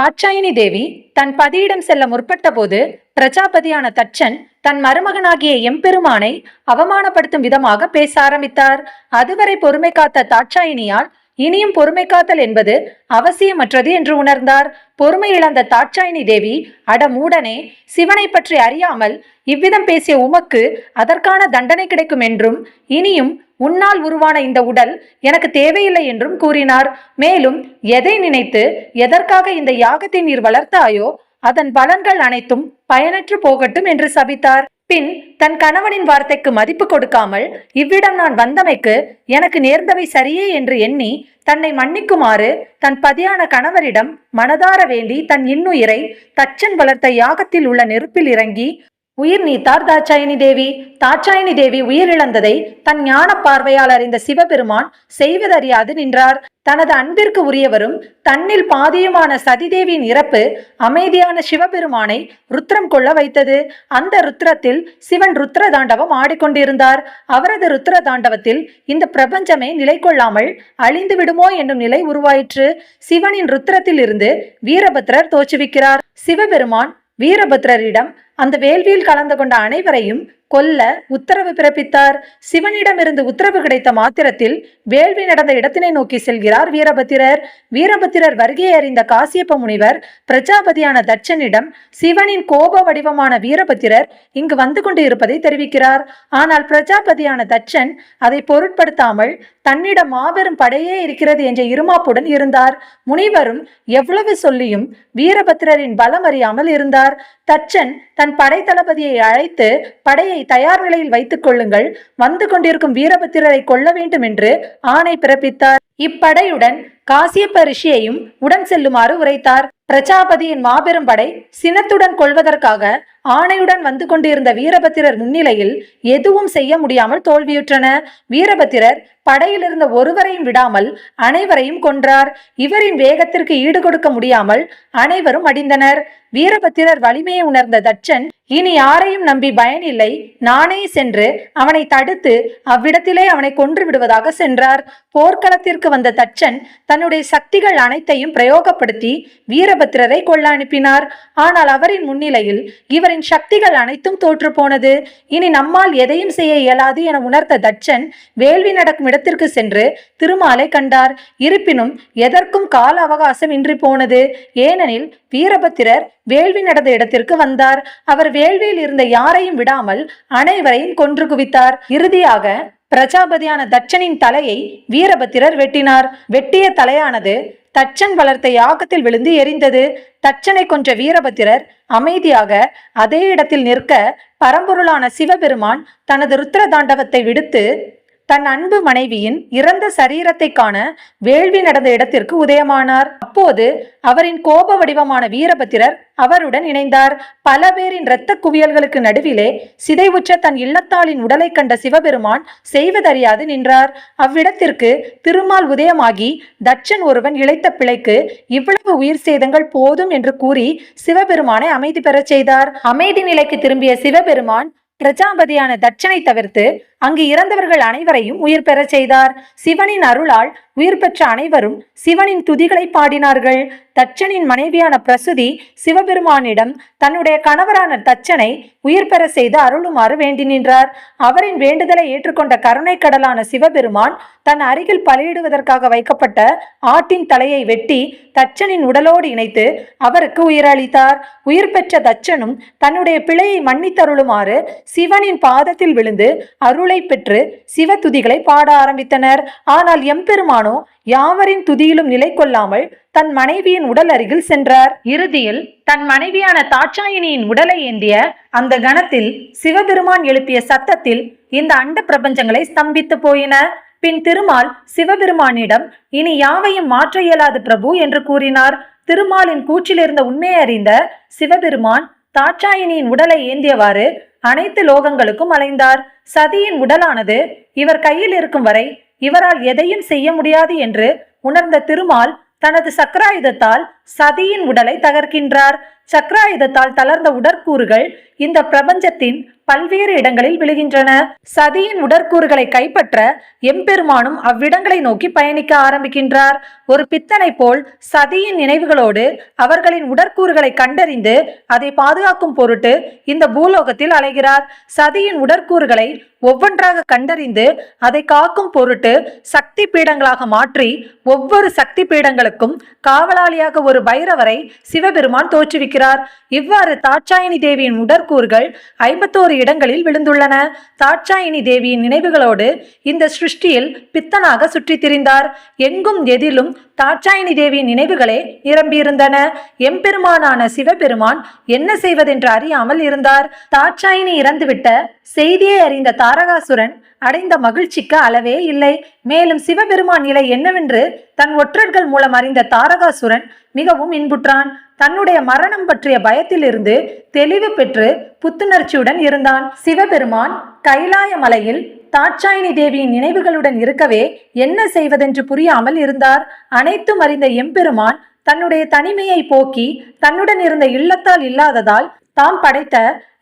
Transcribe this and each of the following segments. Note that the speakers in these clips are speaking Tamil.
தாட்சாயினி தேவி தன் பதியிடம் செல்ல முற்பட்டபோது பிரஜாபதியான தட்சன் தன் மருமகனாகிய எம்பெருமானை அவமானப்படுத்தும் விதமாக பேச ஆரம்பித்தார். அதுவரை பொறுமை காத்த தாட்சாயினியால் இனியும் பொறுமை காத்தல் என்பது அவசியமற்றது என்று உணர்ந்தார். பொறுமை இழந்த தாட்சாயினி தேவி அட மூடனே சிவனை பற்றி அறியாமல் இவ்விதம் பேசிய உமக்கு அதற்கான தண்டனை கிடைக்கும் என்றும் இனியும் உன்னால் உருவான இந்த உடல் எனக்கு தேவையில்லை என்றும் கூறினார். மேலும் எதை நினைத்து எதற்காக இந்த யாகத்தை நீர் வளர்த்தாயோ அதன் பலன்கள் அனைத்தும் பயனற்று போகட்டும் என்று சபித்தார். பின் தன் கணவனின் வார்த்தைக்கு மதிப்பு கொடுக்காமல் இவ்விடம் நான் வந்தமைக்கு எனக்கு நேர்ந்தவை சரியே என்று எண்ணி தன்னை மன்னிக்குமாறு தன் பதியான கணவரிடம் மனதார வேண்டி தன் இன்னுயிரை தச்சன் வளர்த்த யாகத்தில் உள்ள நெருப்பில் இறங்கி உயிர் நீத்தார் தாட்சாயணி தேவி தாட்சாயணி தேவி உயிரிழந்ததை தன் ஞான பார்வையால் அறிந்த சிவபெருமான் செய்வதறியாது நின்றார். தனது அன்பிற்கு உரியவரும் தன்னில் பாதியுமான சதிதேவியின் இறப்பு அமைதியான சிவபெருமானை ருத்ரம் கொள்ள வைத்தது. அந்த ருத்ரத்தில் சிவன் ருத்ர தாண்டவம் ஆடிக்கொண்டிருந்தார். அவரது ருத்ர தாண்டவத்தில் இந்த பிரபஞ்சமே நிலை கொள்ளாமல் அழிந்து விடுமோ என்னும் நிலை உருவாயிற்று. சிவனின் ருத்ரத்தில் இருந்து வீரபத்ரர் தோற்றுவிக்கிறார். சிவபெருமான் வீரபத்ரரிடம் அந்த வேள்வியில் கலந்து கொண்ட அனைவரையும் கொல்ல உத்தரவு பிறப்பித்தார். சிவனிடமிருந்து உத்தரவு கிடைத்த மாத்திரத்தில் வேள்வி நடந்த இடத்தினை நோக்கி செல்கிறார் வீரபத்திரர். வீரபத்திரர் வருகையை அறிந்த காசியப்ப முனிவர் பிரஜாபதியான தட்சனிடம் சிவனின் கோப வடிவமான வீரபத்திரர் இங்கு வந்து கொண்டு இருப்பதை தெரிவிக்கிறார். ஆனால் பிரஜாபதியான தட்சன் அதை பொருட்படுத்தாமல் தன்னிடம் மாபெரும் படையே இருக்கிறது என்ற இருமாப்புடன் இருந்தார். முனிவரும் எவ்வளவு சொல்லியும் வீரபத்திரரின் பலம் அறியாமல் இருந்தார். தச்சன் தன் படை தளபதியை அழைத்து படையை தயார் நிலையில் வைத்துக் கொள்ளுங்கள். வந்து கொண்டிருக்கும் வீரபத்திரரை கொல்ல வேண்டும் என்று ஆணை பிறப்பித்தார். இப்படையுடன் காசியப்ப ரிஷியையும் உடன் செல்லுமாறு உரைத்தார். பிரஜாபதியின் மாபெரும் படை சினத்துடன் கொள்வதற்காக ஆணையுடன் வந்து கொண்டிருந்த வீரபத்திரர் முன்னிலையில் எதுவும் செய்ய முடியாமல் தோல்வியுற்றன. வீரபத்திரர் படையிலிருந்த ஒருவரையும் விடாமல் அனைவரையும் கொன்றார். இவரின் வேகத்திற்கு ஈடு கொடுக்க முடியாமல் அனைவரும் அடிந்தனர். வீரபத்திரர் வலிமையை உணர்ந்த தட்சன் இனி யாரையும் நம்பி பயனில்லை. நானே சென்று அவனை தடுத்து அவ்விடத்திலே அவனை கொன்று விடுவதாக சென்றார். போர்க்களத்திற்கு வந்த தட்சன் தன்னுடைய சக்திகள் அனைத்தையும் பிரயோகப்படுத்தி வீரபத்திரரை கொல்ல அனுப்பினார் ஆனால் அவரின் முன்னிலையில் இவரின் சக்திகள் அனைத்தும் தோற்று போனது. இனி நம்மால் எதையும் செய்ய இயலாது என உணர்ந்த தட்சன் வேள்வி நடக்கும் இடத்திற்கு சென்று திருமாலை கண்டார். இருப்பினும் எதற்கும் கால அவகாசம் இன்றி போனது. ஏனெனில் வீரபத்திரர் வேள்வி நடந்த இடத்திற்கு வந்தார். அவர் வேள்வியில் இருந்த யாரையும் விடாமல் அனைவரையும் கொன்று குவித்தார். இறுதியாக பிரஜாபதியான தட்சனின் தலையை வீரபத்திரர் வெட்டினார். வெட்டிய தலையானது தச்சன் வளர்த்த யாகத்தில் விழுந்து எரிந்தது. தச்சனை கொன்ற வீரபத்திரர் அமைதியாக அதே இடத்தில் நிற்க பரம்பொருளான சிவபெருமான் தனது ருத்ர தாண்டவத்தை விடுத்து தன் அன்பு மனைவியின் இறந்த சரீரத்தை காண வேள்வி நடந்த இடத்திற்கு உதயமானார். அப்போது அவரின் கோப வடிவமான வீரபத்திரர் அவருடன் இணைந்தார். பல பேரின் இரத்த குவியல்களுக்கு நடுவிலே சிதைவுற்ற தன் இல்லத்தாளின் உடலை கண்ட சிவபெருமான் செய்வதறியாது நின்றார். அவ்விடத்திற்கு திருமால் உதயமாகி தட்சன் ஒருவன் இழைத்த பிழைக்கு இவ்வளவு உயிர் சேதங்கள் போதும் என்று கூறி சிவபெருமானை அமைதி பெறச் செய்தார். அமைதி நிலைக்கு திரும்பிய சிவபெருமான் பிரஜாபதியான தட்சனை தவிர்த்து அங்கு இறந்தவர்கள் அனைவரையும் உயிர் பெறச் செய்தார். சிவனின் அருளால் உயிர் பெற்ற அனைவரும் சிவனின் துதிகளை பாடினார்கள். தச்சனின் மனைவியான பிரசுதி சிவபெருமானிடம் தன்னுடைய கணவரான தச்சனை உயிர் பெற செய்து அருளுமாறு வேண்டி நின்றார். அவரின் வேண்டுதலை ஏற்றுக்கொண்ட கருணை கடலான சிவபெருமான் தன் அருகில் பலியிடுவதற்காக வைக்கப்பட்ட ஆட்டின் தலையை வெட்டி தச்சனின் உடலோடு இணைத்து அவருக்கு உயிரளித்தார். உயிர் பெற்ற தச்சனும் தன்னுடைய பிழையை மன்னித்தருளுமாறு சிவனின் பாதத்தில் விழுந்து அருள் அருளை பெற்று சிவத்துதிகளை பாட ஆரம்பித்தனர். ஆனால் எம்பெருமானோ யாவரின் துதியிலும் நிலை கொள்ளாமல் தன் மனைவியின் உடல் அருகில் சென்றார். இறுதியில் தன் மனைவியான தாட்சாயினியின் உடலை ஏந்திய அந்த கணத்தில் சிவபெருமான் எழுப்பிய சத்தத்தில் இந்த அண்ட பிரபஞ்சங்களை ஸ்தம்பித்து போயின. பின் திருமால் சிவபெருமானிடம் இனி யாவையும் மாற்ற இயலாது பிரபு என்று கூறினார். திருமாலின் கூற்றிலிருந்த உண்மையை அறிந்த சிவபெருமான் தாட்சாயினியின் உடலை ஏந்தியவாறு அனைத்து லோகங்களுக்கும் அலைந்தார். சதியின் உடலானது இவர் கையில் இருக்கும் வரை இவரால் எதையும் செய்ய முடியாது என்று உணர்ந்த திருமால் தனது சக்கராயுதத்தால் சதியின் உடலை தகர்க்கின்றார். சக்கராயுதத்தால் தளர்ந்த உடற்கூறுகள் இந்த பிரபஞ்சத்தின் பல்வேறு இடங்களில் விழுகின்றன. சதியின் உடற்கூறுகளை கைப்பற்ற எம்பெருமானும் அவ்விடங்களை நோக்கி பயணிக்க ஆரம்பிக்கின்றார். ஒரு பித்தனை போல் சதியின் நினைவுகளோடு அவர்களின் உடற்கூறுகளை கண்டறிந்து அதை பாதுகாக்கும் பொருட்டு இந்த பூலோகத்தில் அலைகிறார். சதியின் உடற்கூறுகளை ஒவ்வொன்றாக கண்டறிந்து அதை காக்கும் பொருட்டு சக்தி பீடங்களாக மாற்றி ஒவ்வொரு சக்தி பீடங்களுக்கும் காவலாளியாக ஒரு பைரவரை சிவபெருமான் தோற்றுவிக்கிறார். இவ்வாறு தாட்சாயணி தேவியின் மரக்கூறுகள் ஐம்பத்தோரு இடங்களில் விழுந்துள்ளன. தாட்சாயினி தேவியின் நினைவுகளோடு இந்த சிருஷ்டியில் பித்தனாக சுற்றித் திரிந்தார். எங்கும் எதிலும் தாட்சாயினி தேவியின் நினைவுகளே நிரம்பியிருந்தன. எம்பெருமானான சிவபெருமான் என்ன செய்வதென்று அறியாமல் இருந்தார். தாட்சாயினி இறந்துவிட்ட செய்தியை அறிந்த தாரகாசுரன் அடைந்த மகிழ்ச்சிக்கு அளவே இல்லை. மேலும் சிவபெருமான் நிலை என்னவென்று தன் ஒற்றர்கள் மூலம் அறிந்த தாரகாசுரன் மிகவும் இன்புற்றான். தன்னுடைய மரணம் பற்றிய பயத்திலிருந்து தெளிவு பெற்று புத்துணர்ச்சியுடன் இருந்தான். சிவபெருமான் கைலாய மலையில் தாட்சாயினி தேவியின் நினைவுகளுடன் இருக்கவே என்ன செய்வதென்று புரியாமல் இருந்தார். அனைத்தும் அறிந்த எம்பெருமான் தன்னுடைய தனிமையை போக்கி தன்னுடன் இருந்த இல்லத்தால் இல்லாததால் தாம் படைத்த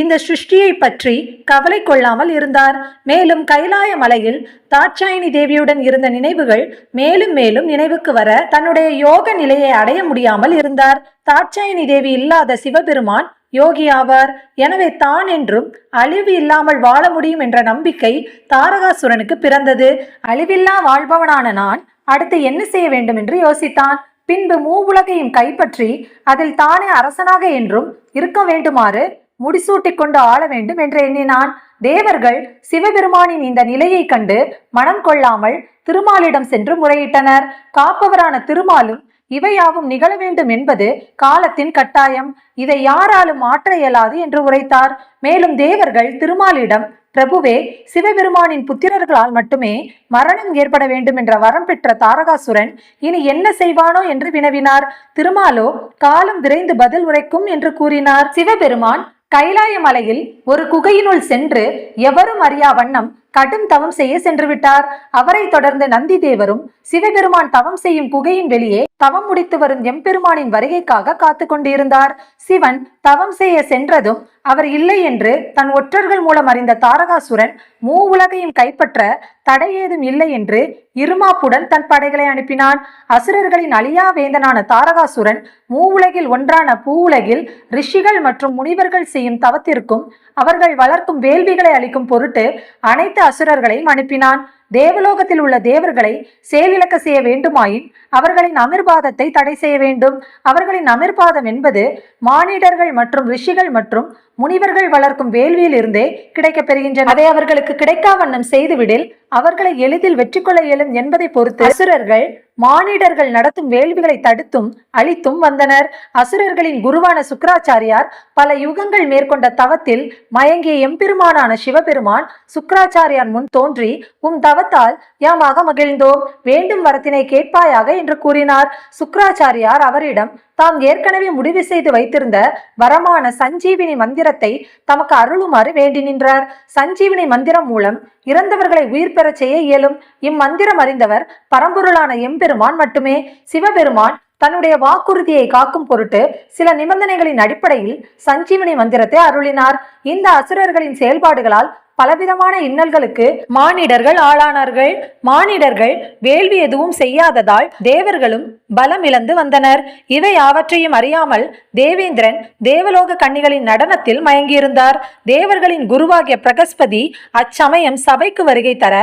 இந்த சிருஷ்டியை பற்றி கவலை கொள்ளாமல் இருந்தார். மேலும் கைலாய மலையில் தாட்சாயினி தேவியுடன் இருந்த நினைவுகள் மேலும் மேலும் நினைவுக்கு வர தன்னுடைய யோக நிலையை அடைய முடியாமல் இருந்தார். தாட்சாயினி தேவி இல்லாத சிவபெருமான் யோகி ஆவார். எனவே தான் என்றும் அழிவு இல்லாமல் வாழ முடியும் என்ற நம்பிக்கை தாரகாசுரனுக்கு பிறந்தது. அழிவில்லா வாழ்பவனான நான் அடுத்து என்ன செய்ய வேண்டும் என்று யோசித்தான். பின்பு மூவுலகையும் கைப்பற்றி அதில் தானே அரசனாக என்றும் இருக்க வேண்டுமாறு முடிசூட்டிக் கொண்டு ஆள வேண்டும் என்று எண்ணினான். தேவர்கள் சிவபெருமானின் இந்த நிலையை கண்டு மனம் கொள்ளாமல் திருமாலிடம் சென்று முறையிட்டனர். காப்பவரான திருமாலும் இவையாவும் நிகழ வேண்டும் என்பது காலத்தின் கட்டாயம். இதை யாராலும் மாற்ற இயலாது என்று உரைத்தார். மேலும் தேவர்கள் திருமாலிடம் பிரபுவே சிவபெருமானின் புத்திரர்களால் மட்டுமே மரணம் ஏற்பட வேண்டும் என்ற வரம் பெற்ற தாரகாசுரன் இனி என்ன செய்வானோ என்று வினவினார். திருமாலோ காலம் விரைந்து பதில் உரைக்கும் என்று கூறினார். சிவபெருமான் கைலாய மலையில் ஒரு குகையினுள் சென்று எவரும் அறியா வண்ணம் கடும் தவம் செய்ய சென்று விட்டார் அவரை தொடர்ந்து நந்தி தேவரும் சிவபெருமான் தவம் செய்யும் குகையின் வெளியே தவம் முடித்து வரும் எம்பெருமானின் வருகைக்காக காத்து கொண்டிருந்தார். சிவன் தவம் செய்ய சென்றதும் அவர் இல்லை என்று தன் ஒற்றர்கள் மூலம் அறிந்த தாரகாசுரன் மூ உலகையும் கைப்பற்ற தடை ஏதும் இல்லை என்று இருமாப்புடன் தன் படைகளை அனுப்பினான். அசுரர்களின் அழியா வேந்தனான தாரகாசுரன் மூ உலகில் ஒன்றான பூ உலகில் ரிஷிகள் மற்றும் முனிவர்கள் செய்யும் தவத்திற்கும் அவர்கள் வளர்க்கும் வேள்விகளை அளிக்கும் பொருட்டு அனைத்து அசுரர்களையும் அனுப்பினான். தேவலோகத்தில் உள்ள தேவர்களை செயலிழக்க செய்ய வேண்டுமாயின் அவர்களின் அமிர்பாதத்தை தடை செய்ய வேண்டும். அவர்களின் அமிர்பாதம் என்பது மானிடர்கள் மற்றும் ரிஷிகள் மற்றும் முனிவர்கள் வளர்க்கும் வேள்வியில் இருந்தே கிடைக்கப் பெறுகின்றன. அதை அவர்களுக்கு கிடைக்கா வண்ணம் செய்துவிடில் அவர்களை எளிதில் வெற்றி கொள்ள இயலும் என்பதை பொறுத்து அசுரர்கள் மானிடர்கள் நடத்தும் வேள்விகளை தடுத்தும் அழித்தும் வந்தனர். அசுரர்களின் குருவான சுக்கராச்சாரியார் பல யுகங்கள் மேற்கொண்ட தவத்தில் மயங்கிய எம்பெருமானான சிவபெருமான் சுக்கராச்சாரியார் முன் தோன்றி உம் தவத்தால் யாமாக மகிழ்ந்தோம். வேண்டும் வரத்தினை கேட்பாயாக என்று கூறினார். சுக்கராச்சாரியார் அவரிடம் தாம் ஏற்கனவே முடிவு செய்து வைத்திருந்த வரமான சஞ்சீவினி மந்திரத்தை தமக்கு அருளுமாறு வேண்டி நின்றார் சஞ்சீவினி மந்திரம் மூலம் இறந்தவர்களை உயிர் பெறச் செய்ய இயலும். இம்மந்திரம் அறிந்தவர் பரம்பொருளான எம்பெருமான் மட்டுமே. சிவபெருமான் தன்னுடைய வாக்குறுதியை காக்கும் பொருட்டு சில நிபந்தனைகளின் அடிப்படையில் சஞ்சீவனி மந்திரத்தை அருளினார். இந்த அசுரர்களின் செயல்பாடுகளால் பலவிதமான இன்னல்களுக்கு மானிடர்கள் ஆளானார்கள். மானிடர்கள் வேள்வி எதுவும் செய்யாததால் தேவர்களும் பலம் இழந்து வந்தனர். இவை யாவற்றையும் அறியாமல் தேவேந்திரன் தேவலோக கண்ணிகளின் நடனத்தில் மயங்கியிருந்தார். தேவர்களின் குருவாகிய பிரகஸ்பதி அச்சமயம் சபைக்கு வருகை தர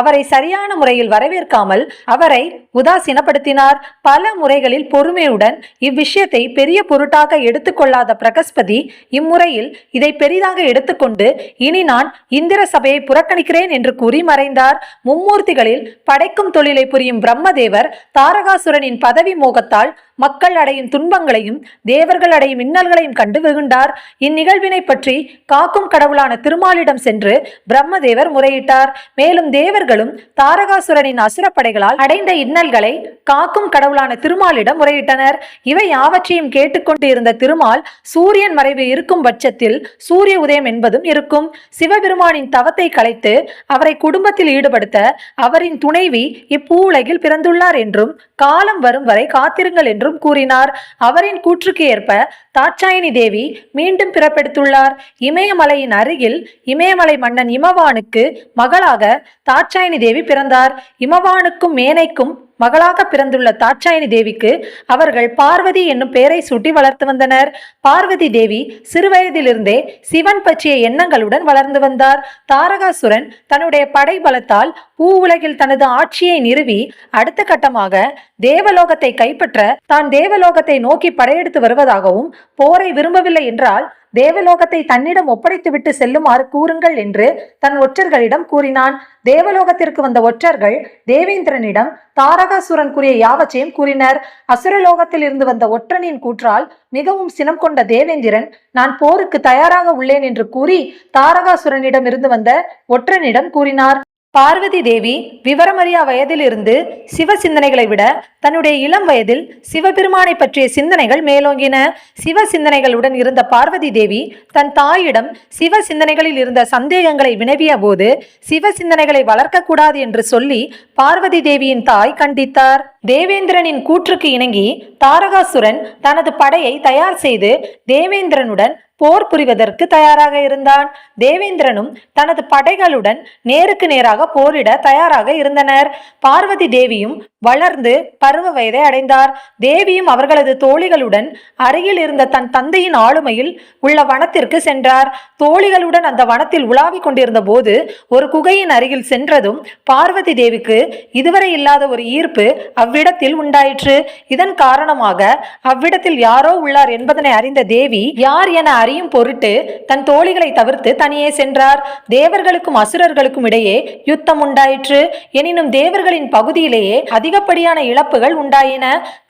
அவரை சரியான முறையில் வரவேற்காமல் அவரை உதாசீனப்படுத்தினார். பல முறைகளில் பொறுமையுடன் இவ்விஷயத்தை பெரிய பொருட்டாக எடுத்துக்கொள்ளாத பிரகஸ்பதி இம்முறையில் இதை பெரிதாக எடுத்துக்கொண்டு இனி நான் இந்திர சபையை புறக்கணிக்கிறேன் என்று கூறி மறைந்தார். மும்மூர்த்திகளில் படைக்கும் தொழிலை புரியும் பிரம்மதேவர் தாரகாசுரனின் பதவி மோகத்தால் மக்கள் அடையும் துன்பங்களையும் தேவர்கள் அடையும் இன்னல்களையும் கண்டு வெகுண்டார் இந்நிகழ்வினை பற்றி காக்கும் கடவுளான திருமாலிடம் சென்று பிரம்மதேவர் முறையிட்டார். மேலும் தேவர்களும் தாரகாசுரனின் அசுரப்படைகளால் அடைந்த இன்னல்களை காக்கும் கடவுளான திருமாலிடம் முறையிட்டனர். இவை யாவற்றையும் கேட்டுக்கொண்டு இருந்த திருமால் சூரியன் மறைவு இருக்கும் பட்சத்தில் சூரிய உதயம் என்பதும் இருக்கும். சிவபெருமானின் தவத்தை கலைத்து அவரை குடும்பத்தில் ஈடுபடுத்த அவரின் துணைவி இப்பூ உலகில் பிறந்துள்ளார் என்றும் காலம் வரும் வரை காத்திருங்கள் என்றும் என்றும் கூறினார். அவரின் கூற்றுக்கு ஏற்ப தாட்சாயணி தேவி மீண்டும் பிறப்பெடுத்துள்ளார். இமயமலையின் அருகில் இமயமலை மன்னன் இமவானுக்கு மகளாக தாட்சாயணி தேவி பிறந்தார். இமவானுக்கும் மேனைக்கும் மகளாக பிறந்துள்ள தாட்சாயணி தேவிக்கு அவர்கள் பார்வதி என்னும் பெயரை சூட்டி வளர்த்து வந்தனர். பார்வதி தேவி சிறுவயதிலிருந்தே சிவன் பற்றிய எண்ணங்களுடன் வளர்ந்து வந்தார். தாரகாசுரன் தன்னுடைய படை பலத்தால் பூ உலகில் தனது ஆட்சியை நிறுவி அடுத்த கட்டமாக தேவலோகத்தை கைப்பற்ற தான் தேவலோகத்தை நோக்கி படையெடுத்து வருவதாகவும் போரை விரும்பவில்லை என்றால் தேவலோகத்தை தன்னிடம் ஒப்படைத்துவிட்டு செல்லுமாறு கூறுங்கள் என்று தன் ஒற்றர்களிடம் கூறினான். தேவலோகத்திற்கு வந்த ஒற்றர்கள் தேவேந்திரனிடம் தாரகாசுரன் கூறிய யாவற்றையும் கூறினர். அசுரலோகத்தில் இருந்து வந்த ஒற்றனின் கூற்றால் மிகவும் சினம் கொண்ட தேவேந்திரன் நான் போருக்கு தயாராக உள்ளேன் என்று கூறி தாரகாசுரனிடம் இருந்து வந்த ஒற்றனிடம் கூறினார். பார்வதி தேவி விவரமறியா வயதிலிருந்து சிவ சிந்தனைகளை விட தன்னுடைய இளம் வயதில் சிவபெருமானை பற்றிய சிந்தனைகள் மேலோங்கின. சிவ சிந்தனைகளுடன் இருந்த பார்வதி தேவி தன் தாயிடம் சிவ சிந்தனைகளில் இருந்த சந்தேகங்களை வினவிய போது சிவ சிந்தனைகளை வளர்க்கக்கூடாது என்று சொல்லி பார்வதி தேவியின் தாய் கண்டித்தார். தேவேந்திரனின் கூற்றுக்கு இணங்கி தாரகாசுரன் தனது படையை தயார் செய்து தேவேந்திரனுடன் போர் புரிவதற்கு தயாராக இருந்தான். தேவேந்திரனும் தனது படைகளுடன் நேருக்கு நேராக போரிட தயாராக இருந்தனர். பார்வதி தேவியும் வளர்ந்து பருவ வயதை அடைந்தார். தேவியும் அவர்களது தோழிகளுடன் அருகில் இருந்த தன் தந்தையின் ஆளுமையில் உள்ள வனத்திற்கு சென்றார். தோழிகளுடன் அந்த வனத்தில் உலாவிக் கொண்டிருந்த போது ஒரு குகையின் அருகில் சென்றதும் பார்வதி தேவிக்கு இதுவரை இல்லாத ஒரு ஈர்ப்பு அவ்விடத்தில் உண்டாயிற்று. இதன் காரணமாக அவ்விடத்தில் யாரோ உள்ளார் என்பதனை அறிந்த தேவி யார் என அறியும் பொருட்டு தன் தோழிகளை தவிர்த்து தனியே சென்றார். தேவர்களுக்கும் அசுரர்களுக்கும் இடையே யுத்தம் உண்டாயிற்று. எனினும் தேவர்களின் பகுதியிலேயே அதிகப்படியான இழப்புகள் உண்டாயின.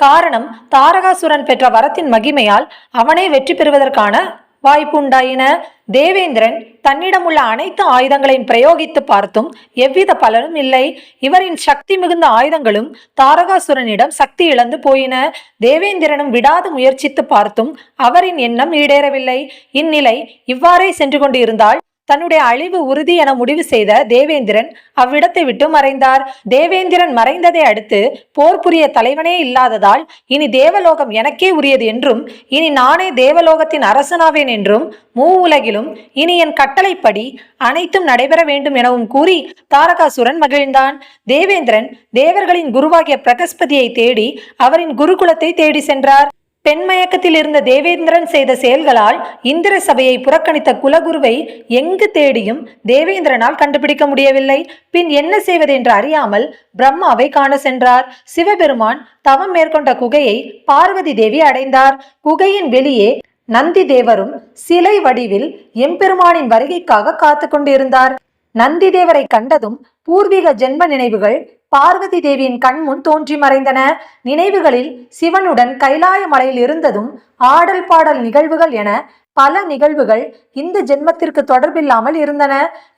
காரணம் தாரகாசுரன் பெற்ற வரத்தின் மகிமையால் அவனே வெற்றி பெறுவதற்கான வாய்ப்பு உண்டாயின தேவேந்திரன் தன்னிடம் உள்ள அனைத்து ஆயுதங்களையும் பிரயோகித்து பார்த்தும் எவ்வித பலனும் இல்லை. இவரின் சக்தி மிகுந்த ஆயுதங்களும் தாரகாசுரனிடம் சக்தி இழந்து போயின. தேவேந்திரனும் விடாது முயற்சித்து பார்த்தும் அவரின் எண்ணம் ஈடேறவில்லை. இந்நிலை இவ்வாறே சென்று கொண்டிருந்தால் தன்னுடைய அழிவு உறுதி என முடிவு செய்த தேவேந்திரன் அவ்விடத்தை விட்டு மறைந்தார். தேவேந்திரன் மறைந்ததை அடுத்து போர் புரிய தலைவனே இல்லாததால் இனி தேவலோகம் எனக்கே உரியது என்றும் இனி நானே தேவலோகத்தின் அரசனாவேன் என்றும் மூ உலகிலும் இனி என் கட்டளைப்படி அனைத்தும் நடைபெற வேண்டும் எனவும் கூறி தாரகாசுரன் மகிழ்ந்தான். தேவேந்திரன் தேவர்களின் குருவாகிய பிரகஸ்பதியை தேடி அவரின் குருகுலத்தை தேடி சென்றார். பெண்மயக்கத்தில் இருந்த தேவேந்திரன் செய்த செயல்களால் இந்திர சபையை புறக்கணித்த குலகுருவை எங்கு தேடியும் தேவேந்திரனால் கண்டுபிடிக்க முடியவில்லை. பின் என்ன செய்வது என்று அறியாமல் பிரம்மாவை காண சென்றார். சிவபெருமான் தவம் மேற்கொண்ட குகையை பார்வதி தேவி அடைந்தார். குகையின் வெளியே நந்தி தேவரும் சிலை வடிவில் எம்பெருமானின் வருகைக்காக காத்து கொண்டிருந்தார். நந்தி தேவரை கண்டதும் பூர்வீக ஜென்ம நினைவுகள் பார்வதி தேவியின் கண்முன் தோன்றி மறைந்தன. நினைவுகளில் சிவனுடன் கைலாய மலையில் இருந்ததும் ஆடல் பாடல் நிகழ்வுகள் என பல நிகழ்வுகள் இந்த ஜென்மத்திற்கு தொடர்பில்லாமல் இருந்தன.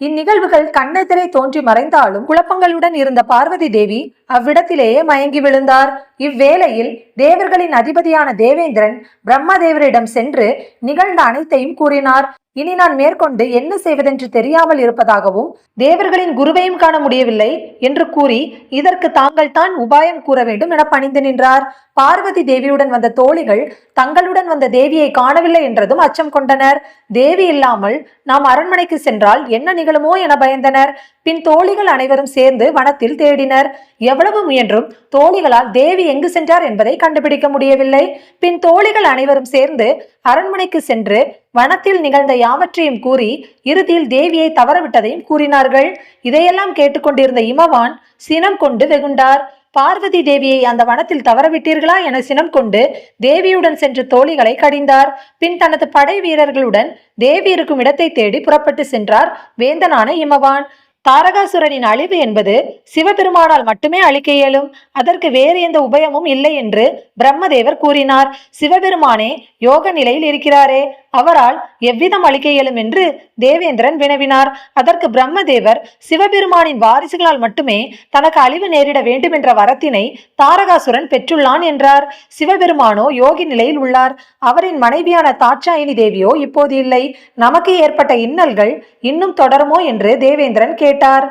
இந்நிகழ்வுகள் கண்ணெதிரை தோன்றி மறைந்தாலும் குழப்பங்களுடன் இருந்த பார்வதி தேவி அவ்விடத்திலேயே மயங்கி விழுந்தார். இவ்வேளையில் தேவர்களின் அதிபதியான தேவேந்திரன் பிரம்மதேவரிடம் சென்று நிகழ்ந்த அனைத்தையும் கூறினார். இனி நான் மேற்கொண்டு என்ன செய்வதென்று தெரியாமல் இருப்பதாகவும் தேவர்களின் குருவையும் காண முடியவில்லை என்று கூறி இதற்கு தாங்கள் தான் உபாயம் கூற வேண்டும் என பணிந்து நின்றார். பார்வதி தேவியுடன் வந்த தோழிகள் தங்களுடன் வந்த தேவியை காணவில்லை என்றதும் அச்சம் கொண்டனர். தேவி இல்லாமல் நாம் அரண்மனைக்கு சென்றால் என்ன நிகழுமோ என பயந்தனர். பின் தோழிகள் அனைவரும் சேர்ந்து வனத்தில் தேடினர். எவ்வளவு முயன்றும் தோழிகளால் தேவி எங்கு சென்றார் என்பதை கண்டுபிடிக்க முடியவில்லை. பின் தோழிகள் அனைவரும் சேர்ந்து அரண்மனைக்கு சென்று வனத்தில் நிகழ்ந்த யாவற்றையும் கூறி இறுதியில் தேவியை தவறவிட்டதையும் கூறினார்கள். இதையெல்லாம் கேட்டுக்கொண்டிருந்த இமவான் சினம் கொண்டு வெகுண்டார். பார்வதி தேவியை அந்த வனத்தில் தவறவிட்டீர்களா என சினம் கொண்டு தேவியுடன் சென்று தோழிகளை கடிந்தார். பின் தனது படை வீரர்களுடன் தேவி இருக்கும் இடத்தை தேடி புறப்பட்டு சென்றார் வேந்தனான இமவான். தாரகாசுரனின் அழிவு என்பது சிவபெருமானால் மட்டுமே அழிக்க இயலும். அதற்கு வேறு எந்த உபயமும் இல்லை என்று பிரம்மதேவர் கூறினார். சிவபெருமானே யோக நிலையில் இருக்கிறாரே. அவரால் எவ்விதம் அளிக்க இயலும் என்று தேவேந்திரன் வினவினார். அதற்கு பிரம்மதேவர் சிவபெருமானின் வாரிசுகளால் மட்டுமே தனக்கு அழிவு நேரிட வேண்டும் என்ற வரத்தினை தாரகாசுரன் பெற்றுள்ளான் என்றார். சிவபெருமானோ யோகி நிலையில் உள்ளார். அவரின் மனைவியான தாட்சாயினி தேவியோ இப்போது இல்லை. நமக்கு ஏற்பட்ட இன்னல்கள் இன்னும் தொடருமோ என்று தேவேந்திரன் கேட்டார்.